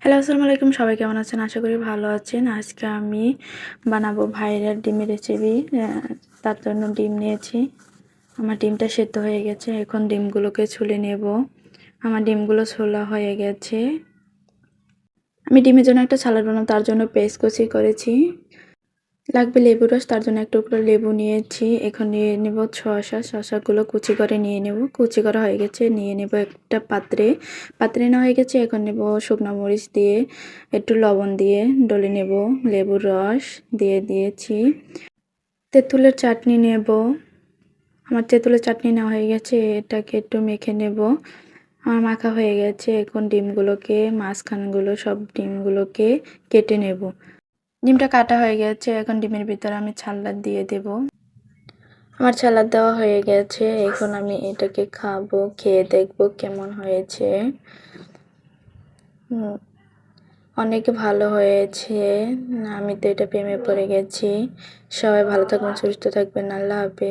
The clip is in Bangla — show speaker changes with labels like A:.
A: হ্যালো, আসসালামু আলাইকুম। সবাই কেমন আছেন? আশা করি ভালো আছেন। আজকে আমি বানাবো ভাইরার ডিমের রেসিপি তার জন্য ডিম নিয়েছি। আমার ডিমটা সেদ্ধ হয়ে গেছে। এখন ডিমগুলোকে ছুলে নেব। আমার ডিমগুলো ছোলা হয়ে গেছে। আমি ডিমের জন্য একটা সালাড বানাবো, তার জন্য পেস্ট কষি করেছি। লাগবে লেবু রস, তার জন্য এক টুকরো লেবু নিয়েছি। এখন নিয়ে নেব শসা। শসাগুলো কুচি করে নিয়ে নেব। কুচি করা হয়ে গেছে। নিয়ে নেব একটা পাত্রে। পাত্রে নেওয়া হয়ে গেছে। এখন নেব শুকনো মরিচ দিয়ে, একটু লবণ দিয়ে ডলে নেব লেবুর রস দিয়ে দিয়েছি। তেঁতুলের চাটনি নেব। আমার তেঁতুলের চাটনি নেওয়া হয়ে গেছে। এটাকে একটু মেখে নেব। আমার মাখা হয়ে গেছে। এখন ডিমগুলোকে, মাঝখানগুলো সব ডিমগুলোকে কেটে নেব। ডিমটা কাটা হয়ে গেছে, এখন ডিমের ভিতরে আমি ছাল্লাদ দিয়ে দেব। আমার ছালাদ দেওয়া হয়ে গেছে, এখন আমি এটাকে খাব, খেয়ে দেখব কেমন হয়েছে। অনেক ভালো হয়েছে, আমি তো এটা প্রেমে পড়ে গেছি। সবাই ভালো থাকবেন, সুস্থ থাকবেন, আল্লাহ হাফেজ।